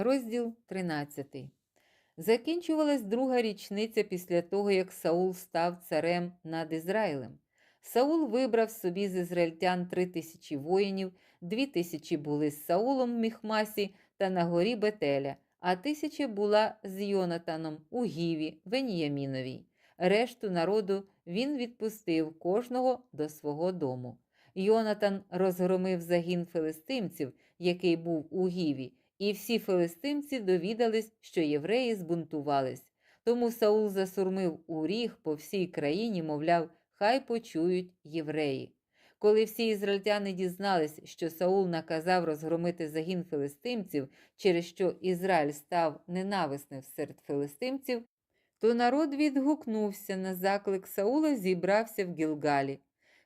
Розділ 13. Закінчувалась друга річниця після того, як Саул став царем над Ізраїлем. Саул вибрав собі з ізраїльтян три тисячі воїнів, дві тисячі були з Саулом в Міхмасі та на горі Бетеля, а тисяча була з Йонатаном у Гіві, Веніяміновій. Решту народу він відпустив кожного до свого дому. Йонатан розгромив загін филистимців, який був у Гіві, і всі филистимці довідались, що євреї збунтувались. Тому Саул засурмив у ріг по всій країні, мовляв, хай почують євреї. Коли всі ізраїльтяни дізнались, що Саул наказав розгромити загін филистимців, через що Ізраїль став ненависним серед филистимців, то народ відгукнувся на заклик Саула, зібрався в Гілгалі.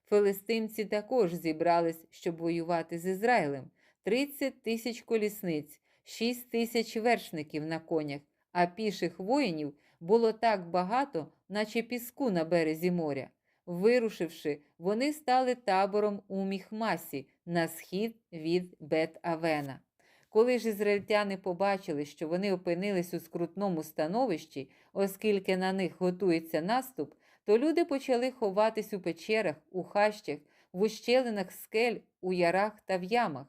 Филистимці також зібрались, щоб воювати з Ізраїлем. 30 тисяч колісниць, 6 тисяч вершників на конях, а піших воїнів було так багато, наче піску на березі моря. Вирушивши, вони стали табором у Міхмасі на схід від Бет-Авена. Коли ж ізраїльтяни побачили, що вони опинились у скрутному становищі, оскільки на них готується наступ, то люди почали ховатись у печерах, у хащах, в ущелинах скель, у ярах та в ямах.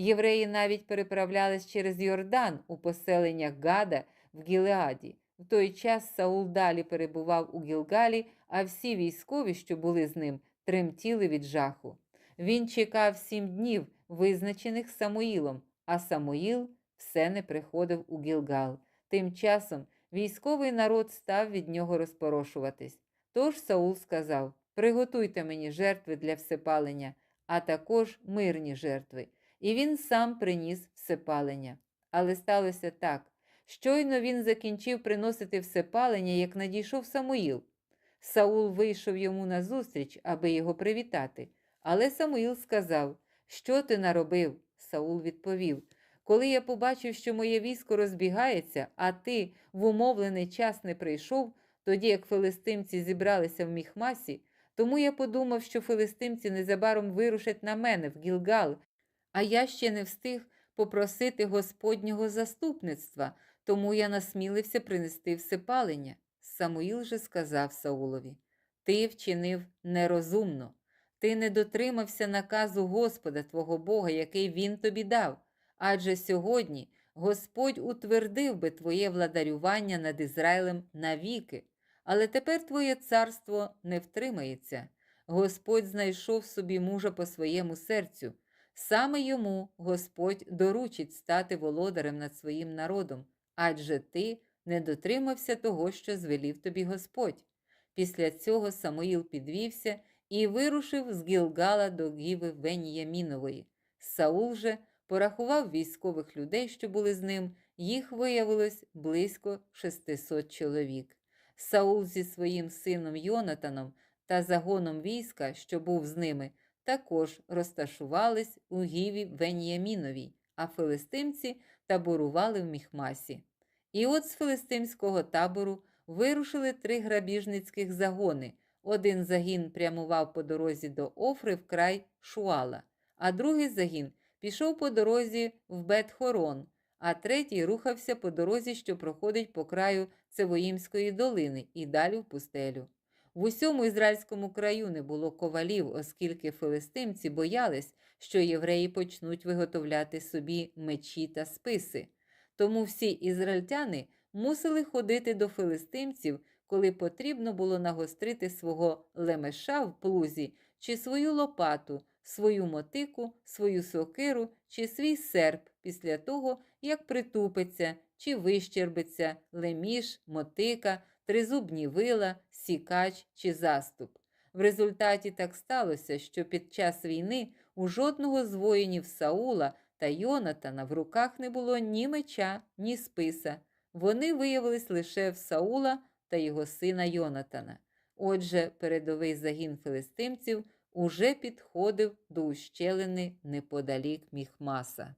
Євреї навіть переправлялись через Йордан у поселеннях Гада в Гілеаді. В той час Саул далі перебував у Гілгалі, а всі військові, що були з ним, тремтіли від жаху. Він чекав сім днів, визначених Самуїлом, а Самуїл все не приходив у Гілгал. Тим часом військовий народ став від нього розпорошуватись. Тож Саул сказав: Приготуйте мені жертви для всепалення, а також мирні жертви. І він сам приніс всепалення. Але сталося так. Щойно він закінчив приносити всепалення, як надійшов Самуїл. Саул вийшов йому назустріч, аби його привітати. Але Самуїл сказав: Що ти наробив? Саул відповів: Коли я побачив, що моє військо розбігається, а ти в умовлений час не прийшов, тоді як филистимці зібралися в Міхмасі, тому я подумав, що филистимці незабаром вирушать на мене в Гілгал, а я ще не встиг попросити Господнього заступництва, тому я насмілився принести всепалення. Самуїл же сказав Саулові: Ти вчинив нерозумно, ти не дотримався наказу Господа твого Бога, який він тобі дав. Адже сьогодні Господь утвердив би твоє владарювання над Ізраїлем навіки, але тепер твоє царство не втримається. Господь знайшов собі мужа по своєму серцю. Саме йому Господь доручить стати володарем над своїм народом, адже ти не дотримався того, що звелів тобі Господь. Після цього Самуїл підвівся і вирушив з Гілгала до Гіви Веніямінової. Саул же порахував військових людей, що були з ним, їх виявилось близько 600 чоловік. Саул зі своїм сином Йонатаном та загоном війська, що був з ними, також розташувались у Гіві Веніяміновій, а филистимці таборували в Міхмасі. І от з филистимського табору вирушили три грабіжницьких загони. Один загін прямував по дорозі до Офри в край Шуала, а другий загін пішов по дорозі в Бет-Хорон, а третій рухався по дорозі, що проходить по краю Цевоїмської долини і далі в пустелю. В усьому ізраїльському краю не було ковалів, оскільки филистимці боялись, що євреї почнуть виготовляти собі мечі та списи. Тому всі ізраїльтяни мусили ходити до филистимців, коли потрібно було нагострити свого лемеша в плузі чи свою лопату, свою мотику, свою сокиру чи свій серп після того, як притупиться чи вищербиться леміш, мотика, тризубні вила, сікач чи заступ. В результаті так сталося, що під час війни у жодного з воїнів Саула та Йонатана в руках не було ні меча, ні списа. Вони виявились лише в Саула та його сина Йонатана. Отже, передовий загін филистимців уже підходив до ущелини неподалік Міхмаса.